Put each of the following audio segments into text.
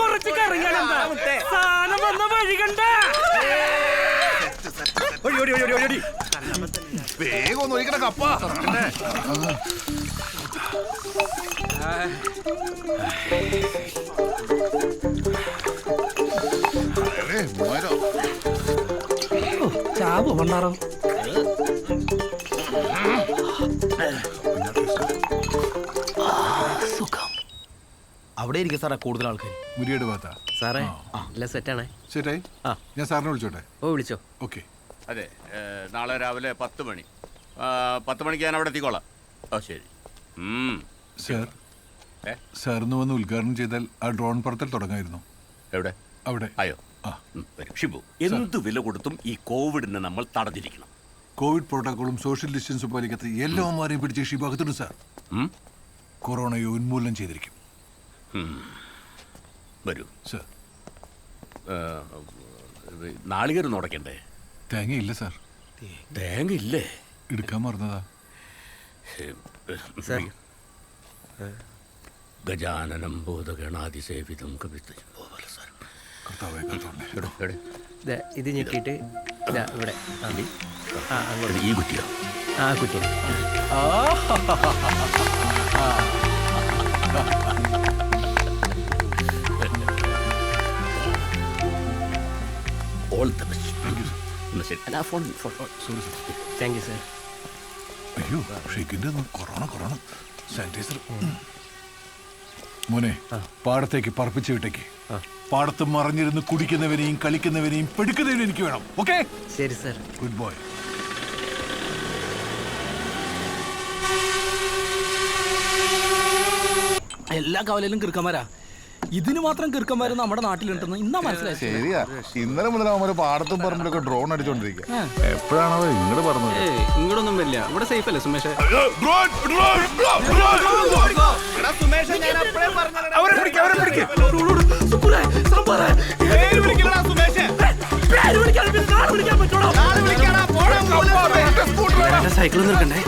കുറച്ച് ആ, സാധനം വന്ന വഴി കണ്ട. വേഗം ഒന്ന് ഒഴിക്കണ കപ്പ. അതെ, വണ്ണാറോ അവിടെ ഇരിക്കും സാറേ കൂടുതൽ ആൾക്കാർ മുരിയുടെ ഭാഗത്താ. സാറേ എല്ലാം സെറ്റാണേ. ശരിയായി. ആ. ഞാൻ സാറിനെ വിളിച്ചോട്ടെ? ഓ വിളിച്ചോ. ഓക്കെ. അതെ നാളെ രാവിലെ പത്ത് മണി. പത്ത് മണിക്ക് ഞാൻ അവിടെ എത്തിക്കോളാം. ഓ ശരി. സാർ ഏ? സാറിന് വന്ന് ഉദ്ഘാടനം ചെയ്താൽ ആ ഡ്രോൺ പറത്തൽ തുടങ്ങായിരുന്നു. എവിടെ? അവിടെ. അയോ ആ. ഉം, വരൂ. ഷിബു എന്ത് വില കൊടുത്തും ഈ കോവിഡിനെ നമ്മൾ തടഞ്ഞിരിക്കണം. കോവിഡ് പ്രോട്ടോക്കോളും സോഷ്യൽ ഡിസ്റ്റൻസും പാലിക്കാത്ത എല്ലാവന്മാരെയും പിടിച്ച് ഷിബാഗത്തുണ്ട് സാർ? കൊറോണയെ ഉന്മൂലനം ചെയ്തിരിക്കും. വരൂ. സാർ. നാളികേരം ഉടക്കണ്ടേ? തേങ്ങയില്ല സാർ. തേങ്ങ ഇല്ലേ എടുക്കാൻ മറന്നതാ. ഗജാനനം ബോധഗണാതിസേവിതം കവിത പോവല കർത്താവേ ദേ, ഇത് ഞെക്കിയിട്ട് ഇതാ ഇവിടെ. ആ. ആ അങ്ങോട്ട്. ഈ കുറ്റിയോ? ആ കുറ്റി. ഓൾ ദ ബെസ്റ്റ് എന്നാ ശരി. അല്ല phone phone sorry sir thank you sir അയ്യോ ഷെയ്ക്കിന്റെ കൊറോണ കൊറോണ. സാനിറ്റൈസർ മോനെ പാടത്തേക്ക് പറപ്പിച്ച് വിട്ടേക്ക്. പാടത്ത് മറിഞ്ഞിരുന്ന് കുടിക്കുന്നവനെയും കളിക്കുന്നവനെയും പെടുക്കുന്നവനെയും എനിക്ക് വേണം ഓക്കെ? ശരി സർ. Good boy. എല്ലാ കവലയിലും കിറുക്കന്മാരാ. ഇതിന് മാത്രം കീർക്കന്മാര് നമ്മുടെ നാട്ടിലുണ്ടെന്ന് ഇന്നാ മനസ്സിലായി. ശരിയാ. ഇന്നലെ മുതൽ അവന്മാര് പാടത്തും പറമ്പിലൊക്കെ ഡ്രോൺ അടിച്ചോണ്ടിരിക്കുക എപ്പോഴാണോ ഇങ്ങോട്ട് പറഞ്ഞത് ഇങ്ങോട്ടൊന്നും വരില്ല. ഇവിടെ സേഫ് അല്ലേ സുമേഷ്? അവരെ പിടിക്ക്, അവരെ പിടിക്ക്. നിർക്കണ്ടേ പോടാ, grease സൈക്കിൾ കൊടുത്തൂടെ?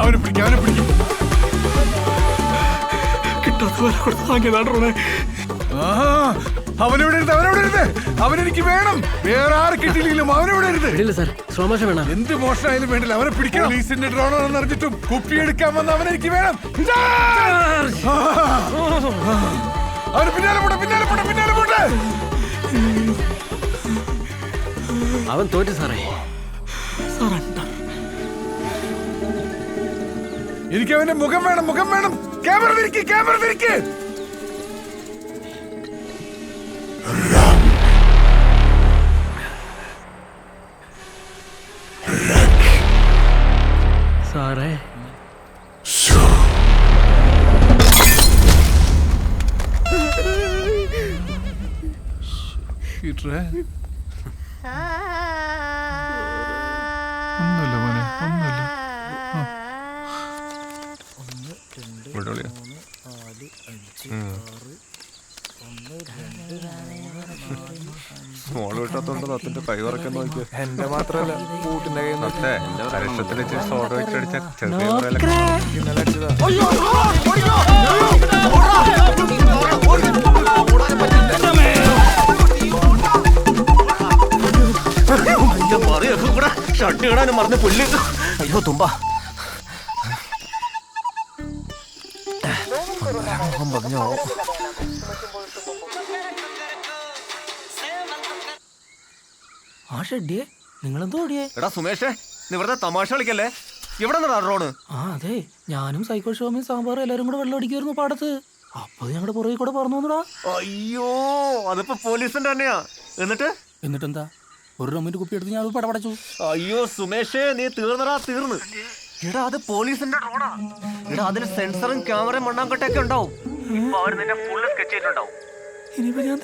അവനെ പിടിക്കാം അവനെ പിടിക്കും. കിട്ടാത്ത കൊടുത്ത് വാങ്ങിയതാണോ ആഹാ, അവനെവിടെ ഇരുത്ത് അവനെവിടെ ഇരുത്ത് അവനെനിക്ക് വേണം. വേറെ ആരെ കിട്ടിയില്ലെങ്കിലും അവനെവിടെ ഇരുത്ത് ഇല്ല സാർ സ്ലോ വേണം. എന്ത് മോഷണമായാലും വേണ്ടില്ല. അവനെ പിടിക്കണം. പോലീസിന്റെ ഡ്രോണാണെന്ന് അറിഞ്ഞിട്ടും കുപ്പി എടുക്കാൻ വന്ന അവനെ എനിക്ക് വേണം അവന് പിന്നാലെ പോട്ടെ പിന്നാലെ പോട്ടെ പിന്നാലെ പോട്ടെ. അവൻ തോറ്റു സാറേ. എനിക്ക് അവന്റെ മുഖം വേണം മുഖം വേണം. ക്യാമറ തിരിക്ക് ക്യാമറ തിരിക്ക്. സാറേ. ഒന്ന് ഒന്നുമില്ല മോനെ ഒന്നുമില്ല. മോൾ വിട്ടത്തോണ്ട് തത്തിന്റെ കൈ ഉറക്കാൻ നോക്കിയ എന്റെ മാത്രല്ല കൂട്ടിന്റെ കൈ കരക്ഷത്തിൽ സോഡ വെച്ചടിച്ച ചെറിയ ഇന്നലെ അടിച്ചതാ ഷർട്ട് ഇടാനും മറന്ന് പുല്ല് അയ്യോ തുമ്പ പറഞ്ഞോ ആ ഷെഡിയെ നിങ്ങളെന്തോ ഓടിയേ എടാ സുമേഷേ നീ വെറുതെ തമാശ കളിക്കല്ലേ? ഇവിടെ റോഡ്? ആ അതെ ഞാനും സൈക്കോ ഷോമിയും സാമ്പാറും എല്ലാരും കൂടെ വെള്ളം അടിക്കുമായിരുന്നു പാടത്ത്. അപ്പൊ ഞങ്ങളുടെ പുറകെ കൂടെ പറഞ്ഞു വന്നടാ. അയ്യോ അതിപ്പോ പോലീസിന്റെ തന്നെയാ. എന്നിട്ട്? എന്നിട്ടെന്താ? ഒരു റമ്മിന്റെ കുപ്പി എടുത്ത് ഞാൻ പടപടച്ചു. അയ്യോ സുമേഷേ നീ തീർന്നടാ തീർന്ന്. എടാ അത് പോലീസിന്റെ ഡ്രോണാ എടാ അതിന് സെൻസറും ക്യാമറയും മണ്ണാങ്കട്ടൊക്കെ ഉണ്ടാവും. ഇപ്പൊ അവർ നിന്നെ ഫുള്ള് സ്കെച്ച് ചെയ്തിട്ടുണ്ടാവും. ഇനിയിപ്പോ ഞാൻ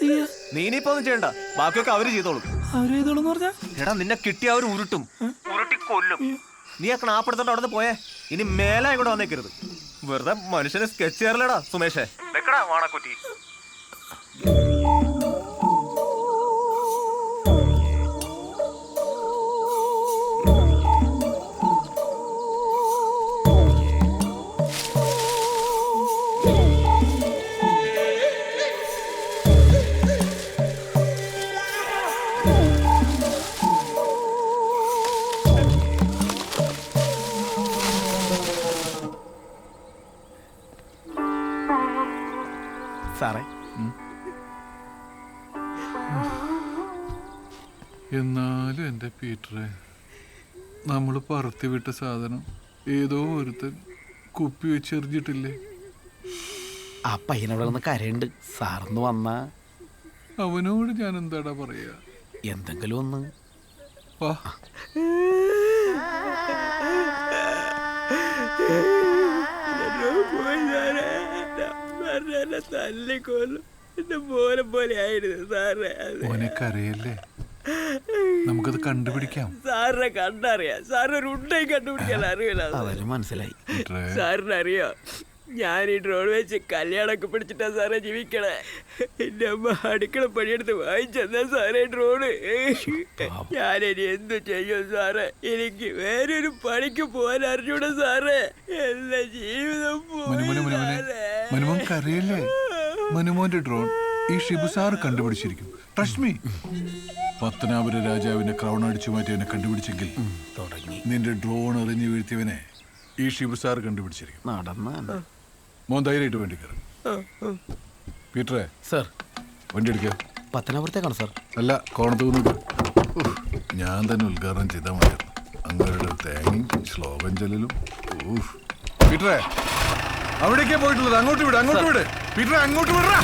നീ ഇനിയിപ്പോ ഒന്നും ചെയ്യണ്ട. ബാക്കിയൊക്കെ അവർ ചെയ്തോളും. അവർ പറഞ്ഞാ? എടാ നിന്നെ കിട്ടിയ അവർ ഉരുട്ടും. ഉരുട്ടി കൊല്ലും. നീ ആ ക്ലാപ്പെടുത്തോണ്ട് അവിടെ പോയേ. ഇനി മേലെ ഇങ്ങോട്ട് വന്നേക്കരുത്. വെറുതെ മനുഷ്യനെ സ്കെച്ച് ചെയ്യാറില്ലടാ സുമേഷേ. വെക്കടാ വാണക്കുറ്റി. സാറേ. എന്നാലും എന്റെ പീറ്ററെ നമ്മൾ പറത്തി വിട്ട സാധനം ഏതോ ഒരുത്തൻ കുപ്പി വെച്ചെറിഞ്ഞിട്ടില്ലേ ആ പയ്യനവിടെ നിന്ന് കരയുണ്ട് സാറിന്ന് വന്ന. അവനോട് ഞാൻ എന്താടാ പറയാ? എന്തെങ്കിലും ഒന്ന്. വാ. തല്ലിക്കൊല്ലും എന്റെ പോലെ പോലെ ആയിരുന്നു സാറേ കരയല്ലേ നമുക്കത് കണ്ടുപിടിക്കാം. സാറിനെ കണ്ടറിയാം. സാറിനൊരു ഒരു ഉണ്ടയും കണ്ടുപിടിക്കാൻ അറിയില്ല. അതെല്ലാം മനസ്സിലായി. സാറിനറിയാം? സാറിന് അറിയാം ഞാൻ ഈ ഡ്രോൺ വെച്ച് കല്യാണമൊക്കെ പിടിച്ചിട്ടാ സാറേ ജീവിക്കണേ. എന്റെ അമ്മ അടുക്കള പണിയെടുത്ത് വാങ്ങിച്ചെന്നാ സാറേ ഡ്രോണ് ഞാനിനി എന്തു ചെയ്യും സാറേ? എനിക്ക് വേറൊരു പണിക്ക് പോകാൻ അറിഞ്ഞൂടാ സാറേ. എല്ലാ ജീവിതം അറിയില്ലേ മനുമോന്റെ ഡ്രോൺ ഈ ഷിബു സാർ കണ്ടുപിടിച്ചിരിക്കും. ട്രസ്റ്റ് പത്തനാപുര രാജാവിനെ ക്രൗൺ അടിച്ചു മാറ്റിയവനെ കണ്ടുപിടിച്ചെങ്കിൽ തുടങ്ങി. നിന്റെ ഡ്രോൺ എറിഞ്ഞു വീഴ്ത്തിയവനെ ഈ ഷിബു സാർ കണ്ടുപിടിച്ചിരിക്കും. നടന്ന മോൻ ധൈര്യമായിട്ട് വേണ്ടി കയറും. പീറ്ററെ സർ. വണ്ടി എടുക്കുക പത്തനാപുരത്തേക്കാണ് സർ. അല്ല കോണത്ത് ഞാൻ തന്നെ ഉദ്ഘാടനം ചെയ്താൽ മതിയായിരുന്നു അങ്ങനെ തേങ്ങയും ശ്ലോകം ചെല്ലലും. ഊഫ്. പീറ്ററെ അവിടേക്കേ പോയിട്ടുള്ളത്? അങ്ങോട്ട് വിട് അങ്ങോട്ട് വിട്. പീറ്ററെ അങ്ങോട്ട് വിടറാ.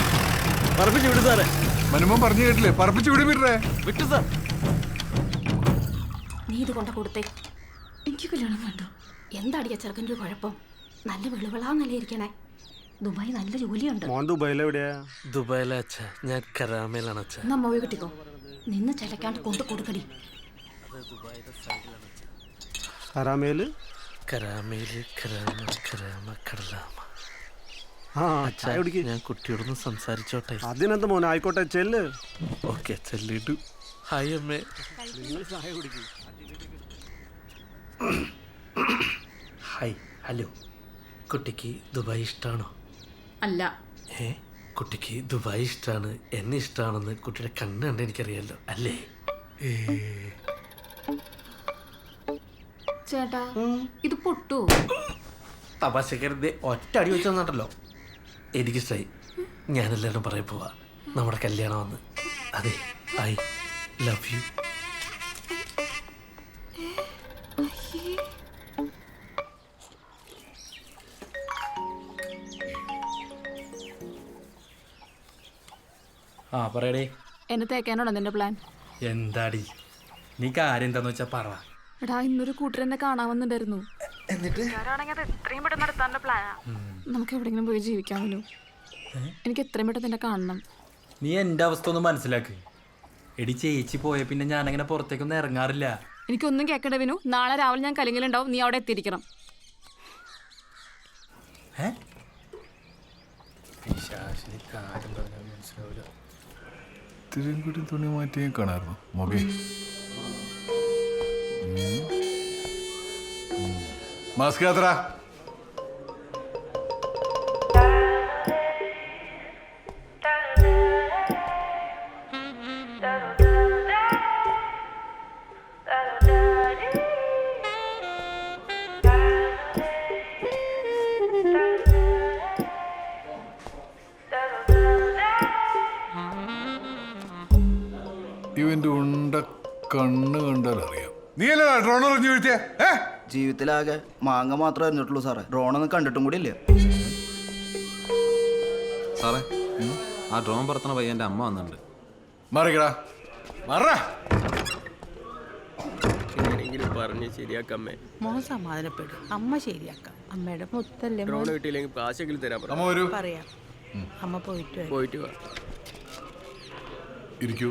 പറപ്പിച്ച് വിട് സാറേ. മനുമൻ പറഞ്ഞു കേട്ടില്ലേ? പറപ്പിച്ച് വിട് പീറ്ററെ. വിട്ടു സാർ. നീ ഇത് കൊണ്ട കൊടുത്തേ. എനിക്ക് കല്യാണം വേണ്ട എന്താടിയ ചെറുക്കന്റെ കുഴപ്പം? നല്ല വെളുവിളാന്നല്ലേ ഇരിക്കണേ. ദുബായ് നല്ല ജോലിയുണ്ട്. മോൻ ദുബായിൽ എവിടെയാ? ദുബായിലെ അച്ഛ. ഞാൻ കരാമയിലാണ് അച്ഛ. എന്നാ മോയെ കിട്ടിക്കോ നിന്ന് ചിലക്കാണ്ട് കൊണ്ടു കൊടുക്കടി. കരാമയിൽ കരാമയിൽ കരാമ കരാമ കടലാമ. ഞാൻ കുട്ടിയോടൊന്ന് സംസാരിച്ചോട്ടെ. അതിനെന്ത് മോനെ? ആയിക്കോട്ടെ ചെല്ല്. ഓക്കെ ചെല്ലിട്ടു ഹായ് അമ്മേ. Hi hello. കുട്ടിക്ക് ദുബായ് ഇഷ്ടമാണോ അല്ല. ഏ കുട്ടിക്ക് ദുബായ് ഇഷ്ടമാണ് എന്നെ ഇഷ്ടമാണെന്ന് കുട്ടിയുടെ കണ്ണ് കണ്ട് എനിക്കറിയാലോ അല്ലേ? ചേട്ടാ ഇത് പൊട്ടു തപാശക്കരുതേ ഒറ്റ അടി വെച്ച് എനിക്ക് എനിക്കിഷ്ടായി ഞാനെല്ലാവരും പറയാൻ പോവാ. നമ്മുടെ കല്യാണം വന്ന് അതെ ഐ ലവ് യു ആ പറയടേ. എന്നെ തേക്കാനാണോ നിന്റെ പ്ലാൻ എന്താടി? നീ കാര്യം എന്താന്ന് വെച്ചാ പറ. എടാ ഇന്നൊരു കൂട്ടർ എന്നെ കാണാൻ വന്നിട്ടുണ്ടായിരുന്നു. നമുക്ക് എവിടെങ്കിലും പോയി ജീവിക്കാമല്ലോ എനിക്ക് എത്രയും പെട്ടെന്ന് നിന്നെ കാണണം. നീ എന്റെ അവസ്ഥ ഒന്ന് മനസ്സിലാക്ക്. എടി ചേച്ചി പോയ പിന്നെ ഞാൻ അങ്ങനെ പുറത്തേക്കൊന്നും ഇറങ്ങാറില്ല. എനിക്കൊന്നും കേൾക്കണ്ട വിനു. നാളെ രാവിലെ ഞാൻ കലിങ്ങിലുണ്ടാവും. നീ അവിടെ എത്തിയിരിക്കണം. ഏ? ഇത്തിരിയും കൂടി തുണി മാറ്റിയേ കാണാറുന്നു മൊബൈൽ മാസ്ക് ജീവിതത്തിലാകെ മാങ്ങ മാത്രമേ അറിഞ്ഞിട്ടുള്ളൂ സാറേ. ഡ്രോണൊന്നും കണ്ടിട്ടും കൂടി ഇല്ല? സാറേ ആ ഡ്രോൺ പറത്തണ പയ്യന്റെ അമ്മ വന്നിട്ടുണ്ട്. മറിക്കടാ. മറ എങ്ങനെയെങ്കിലും പറഞ്ഞ് ശരിയാക്കമ്മേ മോൻ സമാധാനപ്പെടും. അമ്മ ശരിയാക്കാം. അമ്മയുടെ മുത്തല്ലേ ഡ്രോൺ കിട്ടിയില്ലെങ്കിൽ കാശെങ്കിലും തരാൻ പറ. അമ്മ വരൂ. പറയാം. അമ്മ പോയിട്ട് വരാം. പോയിട്ട് വാ. ഇരിക്കൂ.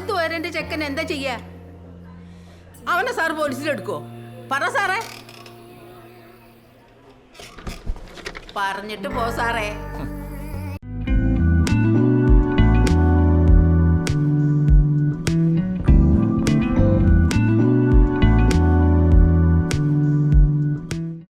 അതുവരെ ചെക്കൻ എന്താ ചെയ്യാ? അവനെ സാർ പോലീസിലെടുക്കോ പറ സാറേ. പറഞ്ഞിട്ട് പോ സാറേ.